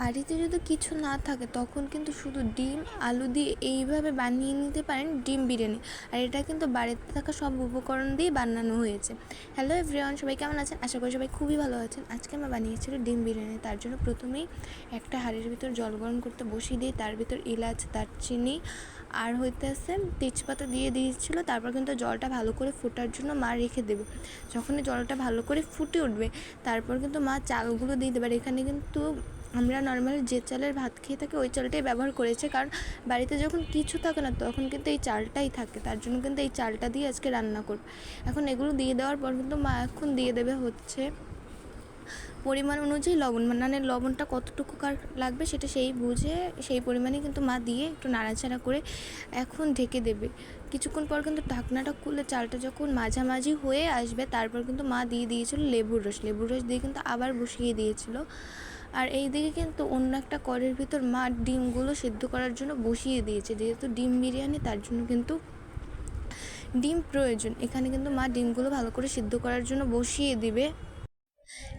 বাড়িতে যদি কিছু না থাকে, তখন কিন্তু শুধু ডিম, আলু দিয়ে এইভাবে বানিয়ে নিতে পারেন ডিম বিরিয়ানি। আর এটা কিন্তু বাড়িতে থাকা সব উপকরণ দিয়ে বানানো হয়েছে। হ্যালো এভরিওয়ান সবাই কেমন আছেন? আশা করি সবাই খুবই ভালো আছেন। আজকে আমরা বানিয়েছিল ডিম বিরিয়ানি। তার জন্য প্রথমেই একটা হাঁড়ির ভিতর জল গরম করতে বসিয়ে দিই। তার ভিতর এলাচ, দারচিনি আর হইতেছে তেজপাতা দিয়ে দিয়েছিল। তারপর কিন্তু জলটা ভালো করে ফোটার জন্য মা রেখে দেবে। যখনই জলটা ভালো করে ফুটে উঠবে, তারপর কিন্তু মা চালগুলো দিয়ে দেবে। আর এখানে কিন্তু আমরা নর্মালি যে চালের ভাত খেয়ে থাকি, ওই চালটাই ব্যবহার করেছে। কারণ বাড়িতে যখন কিছু থাকে না, তখন কিন্তু এই চালটাই থাকে। তার জন্য কিন্তু এই চালটা দিয়ে আজকে রান্না করব। এখন এগুলো দিয়ে দেওয়ার পর কিন্তু মা এখন দিয়ে দেবে হচ্ছে পরিমাণ অনুযায়ী লবণ। মানে লবণটা কতটুকু কার লাগবে সেটা সেই বুঝে, সেই পরিমাণে কিন্তু মা দিয়ে একটু নাড়াচাড়া করে এখন ঢেকে দেবে। কিছুক্ষণ পর কিন্তু ঢাকনাটা খুলে চালটা যখন মাঝামাঝি হয়ে আসবে, তারপর কিন্তু মা দিয়ে দিয়েছিল লেবুর রস। লেবুর রস দিয়ে কিন্তু আবার বসিয়ে দিয়েছিল। আর এই দিকে কিন্তু অন্য একটা কড়ের ভিতর মা ডিমগুলো সেদ্ধ করার জন্য বসিয়ে দিয়েছে। যেহেতু ডিম বিরিয়ানি, তার জন্য কিন্তু ডিম প্রয়োজন। এখানে কিন্তু মা ডিমগুলো ভালো করে সিদ্ধ করার জন্য বসিয়ে দিবে।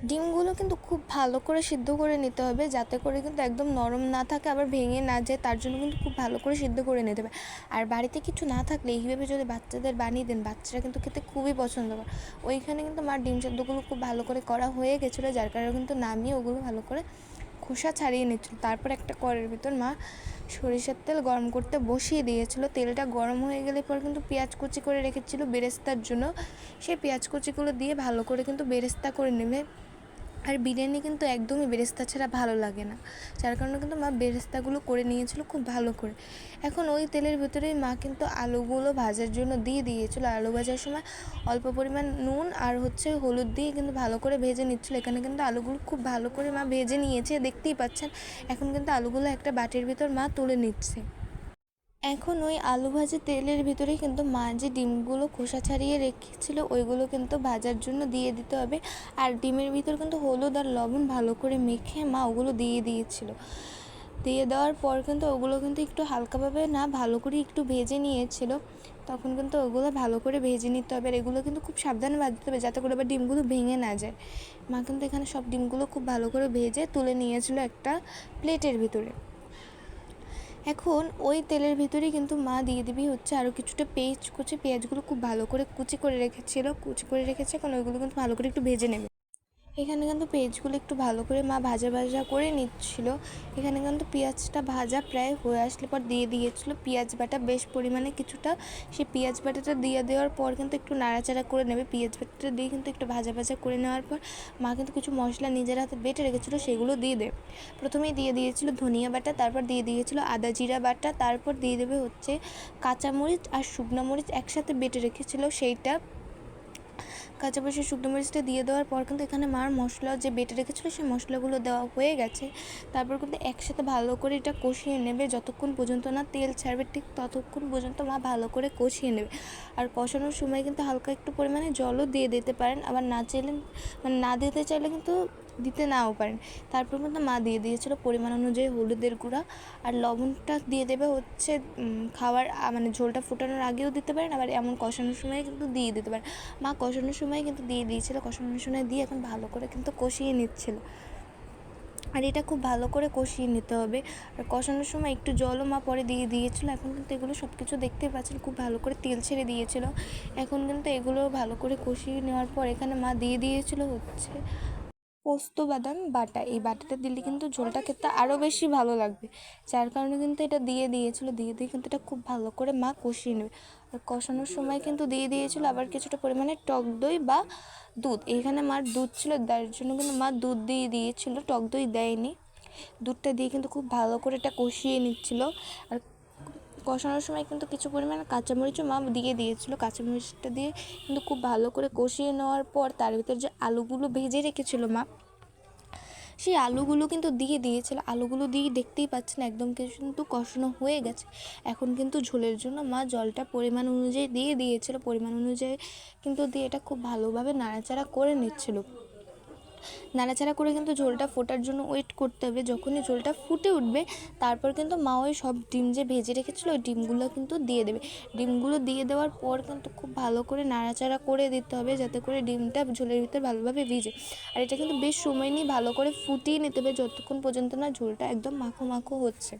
ডিমগুলো কিন্তু খুব ভালো করে সিদ্ধ করে নিতে হবে, যাতে করে কিন্তু একদম নরম না থাকে, আবার ভেঙে না যায়, তার জন্য কিন্তু খুব ভালো করে সিদ্ধ করে নিতে হবে। আর বাড়িতে কিছু না থাকলে এইভাবে যদি বাচ্চাদের বানিয়ে দেন, বাচ্চারা কিন্তু খেতে খুবই পছন্দ করে। ওইখানে কিন্তু মার ডিম সেদ্ধগুলো খুব ভালো করে করা হয়ে গেছিল, যার কারণে কিন্তু নামিয়ে ওগুলো ভালো করে খোসা ছাড়িয়ে নিচ্ছিল। তারপর একটা কড়ের ভিতর মা সরিষার তেল গরম করতে বসিয়ে দিয়েছিল। তেলটা গরম হয়ে গেলে পর কিন্তু পেঁয়াজ কুচি করে রেখেছিল বেরেস্তার জন্য। সেই পেঁয়াজ কুচিগুলো দিয়ে ভালো করে কিন্তু বেরেস্তা করে নেবে। আর বিরিয়ানি কিন্তু একদমই বেরেস্তা ছাড়া ভালো লাগে না। যার কারণে কিন্তু মা বেরেস্তাগুলো করে নিয়েছিল খুব ভালো করে। এখন ওই তেলের ভিতরেই মা কিন্তু আলুগুলো ভাজার জন্য দিয়ে দিয়েছিল। আলু ভাজার সময় অল্প পরিমাণ নুন আর হচ্ছে হলুদ দিয়ে কিন্তু ভালো করে ভেজে নিচ্ছিল। এখানে কিন্তু আলুগুলো খুব ভালো করে মা ভেজে নিয়েছে, দেখতেই পাচ্ছেন। এখন কিন্তু আলুগুলো একটা বাটির ভিতর মা তুলে নিচ্ছে। এখন ওই আলু ভাজি তেলের ভিতরে কিন্তু মা যে ডিমগুলো খোসা ছাড়িয়ে রেখেছিল, ওইগুলো কিন্তু ভাজার জন্য দিয়ে দিতে হবে। আর ডিমের ভিতর কিন্তু হলুদ আর লবণ ভালো করে মেখে মা ওগুলো দিয়ে দিয়েছিল। দিয়ে দেওয়ার পর কিন্তু ওগুলো কিন্তু একটু হালকাভাবে না, ভালো করে একটু ভেজে নিয়েছিল। তখন কিন্তু ওগুলো ভালো করে ভেজে নিতে হবে। আর এগুলো কিন্তু খুব সাবধানে ভাজতে হবে যাতে করে আবার ডিমগুলো ভেঙে না যায়। মা কিন্তু এখানে সব ডিমগুলো খুব ভালো করে ভেজে তুলে নিয়েছিল একটা প্লেটের ভিতরে। এখন ওই তেলের ভিতরেই কিন্তু মা দিয়ে দিবি হচ্ছে আরও কিছুটা পেঁয়াজ কুচি, পেঁয়াজগুলো খুব ভালো করে কুচি করে রেখেছিল, কুচি করে রেখেছে, এখন ওইগুলো কিন্তু ভালো করে একটু ভেজে নেবে। এখানে কিন্তু পেঁয়াজগুলো একটু ভালো করে মা ভাজা ভাজা করে নিচ্ছিল। এখানে কিন্তু পেঁয়াজটা ভাজা প্রায় হয়ে আসলে পর দিয়ে দিয়েছিল। পেঁয়াজ বাটা বেশ পরিমাণে কিছুটা, সেই পেঁয়াজ বাটাটা দিয়ে দেওয়ার পর কিন্তু একটু নাড়াচাড়া করে নেবে। পেঁয়াজ বাটাটা দিয়ে কিন্তু একটু ভাজা ভাজা করে নেওয়ার পর মা কিন্তু কিছু মশলা নিজের হাতে বেটে রেখেছিলো, সেগুলো দিয়ে দেবে। প্রথমেই দিয়ে দিয়েছিল ধনিয়া বাটা, তারপর দিয়ে দিয়েছিল আদা জিরা বাটা, তারপর দিয়ে দেবে হচ্ছে কাঁচামরিচ আর শুকনো মরিচ একসাথে বেটে রেখেছিল, সেইটা কাঁচা বসে শুকনো মরিচটা দিয়ে দেওয়ার পর কিন্তু এখানে মার মশলা যে বেটে রেখেছিলো সেই মশলাগুলো দেওয়া হয়ে গেছে। তারপর কিন্তু একসাথে ভালো করে এটা কষিয়ে নেবে। যতক্ষণ পর্যন্ত না তেল ছাড়বে, ঠিক ততক্ষণ পর্যন্ত মা ভালো করে কষিয়ে নেবে। আর কষানোর সময় কিন্তু হালকা একটু পরিমাণে জলও দিয়ে দিতে পারেন। আবার না চাইলে মানে না দিতে চাইলে কিন্তু দিতে নাও পারেন। তারপর কিন্তু মা দিয়ে দিয়েছিল পরিমাণ অনুযায়ী হলুদের গুঁড়া। আর লবণটা দিয়ে দেবে হচ্ছে খাওয়ার মানে ঝোলটা ফুটানোর আগেও দিতে পারেন, আবার এমন কষানোর সময় কিন্তু দিয়ে দিতে পারেন। মা কষানোর সময় কিন্তু দিয়ে দিয়েছিল, কষানোর সময় দিয়ে এখন ভালো করে কিন্তু কষিয়ে নিচ্ছিল। আর এটা খুব ভালো করে কষিয়ে নিতে হবে। আর কষানোর সময় একটু জলও মা পরে দিয়ে দিয়েছিলো, এখন কিন্তু এগুলো সব কিছু দেখতে পাচ্ছেন, খুব ভালো করে তেল ছেড়ে দিয়েছিল। এখন কিন্তু এগুলো ভালো করে কষিয়ে নেওয়ার পর এখানে মা দিয়ে দিয়েছিল হচ্ছে পোস্ত বাদাম বাটা, এই বাটাটা দিলে কিন্তু ঝোলটা খেতে আরও বেশি ভালো লাগবে। যার কারণে কিন্তু এটা দিয়ে দিয়েছিলো, দিয়ে দিয়ে কিন্তু এটা খুব ভালো করে মা কষিয়ে নেবে। আর কষানোর সময় কিন্তু দিয়ে দিয়েছিলো আবার কিছুটা পরিমাণে টক দই বা দুধ। এইখানে মার দুধ ছিল, তার জন্য কিন্তু মা দুধ দিয়ে দিয়েছিলো, টক দই দেয়নি। দুধটা দিয়ে কিন্তু খুব ভালো করে এটা কষিয়ে নিচ্ছিল। আর কষানোর সময় কিন্তু কিছু পরিমাণে কাঁচামরিচও মা দিয়ে দিয়েছিলো। কাঁচামরিচটা দিয়ে কিন্তু খুব ভালো করে কষিয়ে নেওয়ার পর তার ভিতর যে আলুগুলো ভেজে রেখেছিলো মা, সেই আলুগুলো কিন্তু দিয়ে দিয়েছিল। আলুগুলো দিয়ে দেখতেই পাচ্ছেন একদম কিন্তু কষানো হয়ে গেছে। এখন কিন্তু ঝোলের জন্য মা জলটা পরিমাণ অনুযায়ী দিয়ে দিয়েছিল। পরিমাণ অনুযায়ী কিন্তু দিয়ে এটা খুব ভালোভাবে নাড়াচাড়া করে নিচ্ছিল। নাড়াচাড়া করে কিন্তু ঝোলটা ফোটার জন্য ওয়েট করতে হবে। যখনই ঝোলটা ফুটে উঠবে, তারপর কিন্তু মা ওই সব ডিম যে ভেজে রেখেছিলো, ওই ডিমগুলো কিন্তু দিয়ে দেবে। ডিমগুলো দিয়ে দেওয়ার পর কিন্তু খুব ভালো করে নাড়াচাড়া করে দিতে হবে, যাতে করে ডিমটা ঝোলের ভিতর ভালোভাবে ভিজে। আর এটা কিন্তু বেশ সময় নিয়ে ভালো করে ফুটিয়ে নিতে হবে, যতক্ষণ পর্যন্ত না ঝোলটা একদম মাখো মাখো হচ্ছে।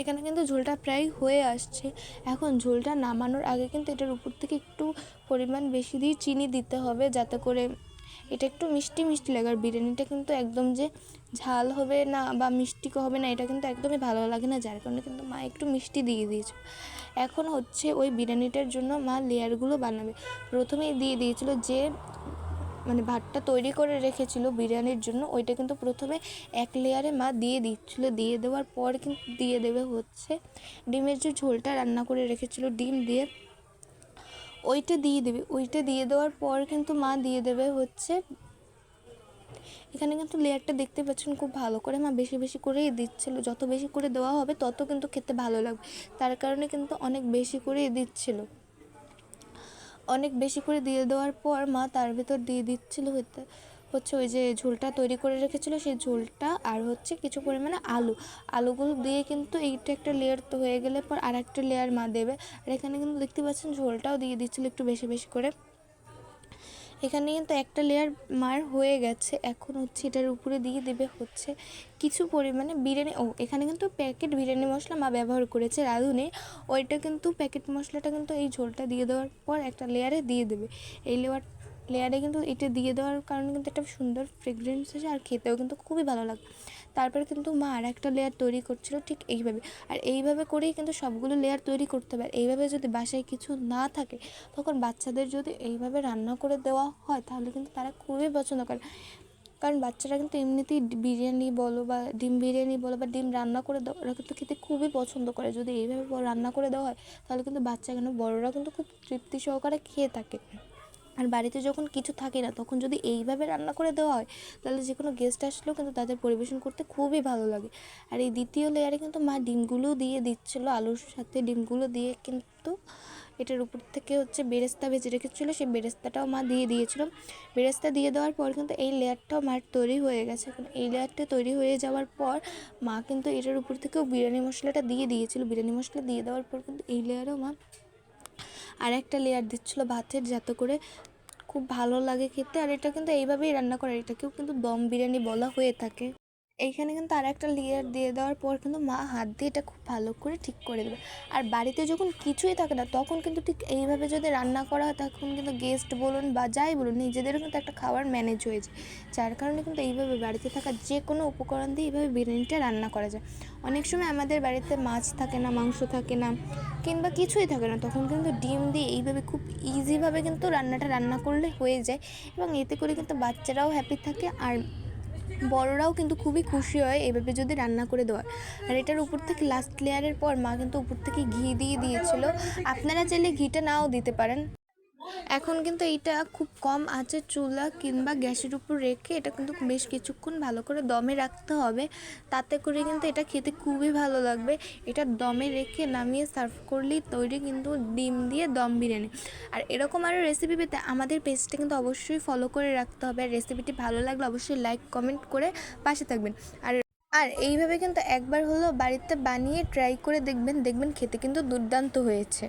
এখানে কিন্তু ঝোলটা প্রায় হয়ে আসছে। এখন ঝোলটা নামানোর আগে কিন্তু এটার উপর থেকে একটু পরিমাণ বেশি দিয়ে চিনি দিতে হবে, যাতে করে এটা একটু মিষ্টি মিষ্টি লাগে। আর বিরিয়ানিটা কিন্তু একদম যে ঝাল হবে না বা মিষ্টি হবে না, এটা কিন্তু একদমই ভালো লাগে না, যার কারণে কিন্তু মা একটু মিষ্টি দিয়ে দিয়েছে। এখন হচ্ছে ওই বিরিয়ানিটার জন্য মা লেয়ারগুলো বানাবে। প্রথমেই দিয়ে দিয়েছিল যে মানে ভাতটা তৈরি করে রেখেছিল বিরিয়ানির জন্য, ওইটা কিন্তু প্রথমে এক লেয়ারে মা দিয়ে দিচ্ছিল দিয়ে দেওয়ার পর কিন্তু দিয়ে দেবে হচ্ছে ডিমের যে ঝোলটা রান্না করে রেখেছিল, ডিম দিয়ে ওইটা দিয়ে দেবে। ওইটা দিয়ে দেওয়ার পর কিন্তু মা দিয়ে দেবে হচ্ছে, এখানে কিন্তু লেয়ারটা দেখতে পাচ্ছেন খুব ভালো করে। মা বেশি বেশি করেই দিচ্ছিল। যত বেশি করে দেওয়া হবে তত কিন্তু খেতে ভালো লাগবে। তার কারণে কিন্তু অনেক বেশি করেই দিচ্ছিল। অনেক বেশি করে দিয়ে দেওয়ার পর মা তার ভেতর দিয়ে দিচ্ছিল হতে হচ্ছে ওই যে ঝোলটা তৈরি করে রেখেছিলো, সেই ঝোলটা আর হচ্ছে কিছু পরিমাণে আলু। আলুগুলো দিয়ে কিন্তু এইটা একটা লেয়ার তো হয়ে গেলে পর আর একটা লেয়ার মা দেবে। আর এখানে কিন্তু দেখতে পাচ্ছেন ঝোলটাও দিয়ে দিচ্ছিল একটু বেশি বেশি করে। এখানে কিন্তু একটা লেয়ার মার হয়ে গেছে। এখন হচ্ছে এটার উপরে দিয়ে দেবে হচ্ছে কিছু পরিমাণে বিরিয়ানি। ও, এখানে কিন্তু প্যাকেট বিরিয়ানি মশলা মা ব্যবহার করেছে রাঁধুনি। ওইটা কিন্তু প্যাকেট মশলাটা কিন্তু এই ঝোলটা দিয়ে দেওয়ার পর একটা লেয়ারে দিয়ে দেবে। এই লেয়ার লেয়ারে কিন্তু এটা দিয়ে দেওয়ার কারণে কিন্তু একটা সুন্দর ফ্রেগরেন্স আসে আর খেতেও কিন্তু খুবই ভালো লাগে, তারপরে কিন্তু মা আর একটা লেয়ার তৈরি করছিল ঠিক এইভাবে। আর এইভাবে করেই কিন্তু সবগুলো লেয়ার তৈরি করতে আর এইভাবে যদি বাসায় কিছু না থাকে, তখন বাচ্চাদের যদি এইভাবে রান্না করে দেওয়া হয়, তাহলে কিন্তু তারা খুবই পছন্দ করে। কারণ বাচ্চারা কিন্তু এমনিতেই বিরিয়ানি বলো বা ডিম বিরিয়ানি বলো বা ডিম রান্না করে দেওয়া ওরা কিন্তু খেতে খুবই পছন্দ করে। যদি এইভাবে রান্না করে দেওয়া হয়, তাহলে কিন্তু বাচ্চা কেন, বড়রা কিন্তু খুব তৃপ্তি সহকারে খেয়ে থাকে। আর বাড়িতে যখন কিছু থাকে না, তখন যদি এইভাবে রান্না করে দেওয়া হয়, তাহলে যে কোনো গেস্ট আসলেও কিন্তু তাদের পরিবেশন করতে খুবই ভালো লাগে। আর এই দ্বিতীয় লেয়ারে কিন্তু মা ডিমগুলো দিয়ে দিচ্ছিল, আলুর সাথে ডিমগুলো দিয়ে কিন্তু এটার উপর থেকে হচ্ছে বেরেস্তা ভেজে রেখেছিলো, সেই বেরেস্তাটাও মা দিয়ে দিয়েছিল। বেরেস্তা দিয়ে দেওয়ার পর কিন্তু এই লেয়ারটাও মার তৈরি হয়ে গেছে। এখন এই লেয়ারটা তৈরি হয়ে যাওয়ার পর মা কিন্তু এটার উপর থেকেও বিরিয়ানি মশলাটা দিয়ে দিয়েছিল। বিরিয়ানি মশলা দিয়ে দেওয়ার পর কিন্তু এই লেয়ারও মা আর একটা লেয়ার দিচ্ছিল ভাতের যাতে করে খুব ভালো লাগে খেতে। আর এটা কিন্তু এইভাবেই রান্না করে এটাকেও কিন্তু দম বিরিয়ানি বলা হয়ে থাকে। এইখানে কিন্তু আর একটা লেয়ার দিয়ে দেওয়ার পর কিন্তু মা হাত দিয়ে এটা খুব ভালো করে ঠিক করে দেবে। আর বাড়িতে যখন কিছুই থাকে না, তখন কিন্তু ঠিক এইভাবে যদি রান্না করা হয়, তখন কিন্তু গেস্ট বলুন বা যাই বলুন, নিজেদেরও কিন্তু একটা খাবার ম্যানেজ হয়ে যায়। যার কারণে কিন্তু এইভাবে বাড়িতে থাকা যে কোনো উপকরণ দিয়ে এইভাবে বিরিয়ানিটা রান্না করা যায়। অনেক সময় আমাদের বাড়িতে মাছ থাকে না, মাংস থাকে না, কিংবা কিছুই থাকে না, তখন কিন্তু ডিম দিয়ে এইভাবে খুব ইজিভাবে কিন্তু রান্নাটা রান্না করলে হয়ে যায়। এবং এতে করে কিন্তু বাচ্চারাও হ্যাপি থাকে, আর বড়রাও কিন্তু খুবই খুশি হয় এভাবে যদি রান্না করে দেওয়া আর এটার উপর থেকে লাস্ট লেয়ারের পর মা কিন্তু উপর থেকে ঘি দিয়ে দিয়েছিল। আপনারা চাইলে ঘিটা নাও দিতে পারেন। এখন কিন্তু এইটা খুব কম আছে চুলা কিংবা গ্যাসের উপর রেখে এটা কিন্তু বেশ কিছুক্ষণ ভালো করে দমে রাখতে হবে। তাতে করে কিন্তু এটা খেতে খুবই ভালো লাগবে। এটা দমে রেখে নামিয়ে সার্ভ করলেই তৈরি কিন্তু ডিম দিয়ে দম বিরিয়ানি। আর এরকম আরও রেসিপি পেতে আমাদের পেজটা কিন্তু অবশ্যই ফলো করে রাখতে হবে। আর রেসিপিটি ভালো লাগলে অবশ্যই লাইক কমেন্ট করে পাশে থাকবেন। আর আর এইভাবে কিন্তু একবার হলেও বাড়িতে বানিয়ে ট্রাই করে দেখবেন। দেখবেন খেতে কিন্তু দুর্দান্ত হয়েছে।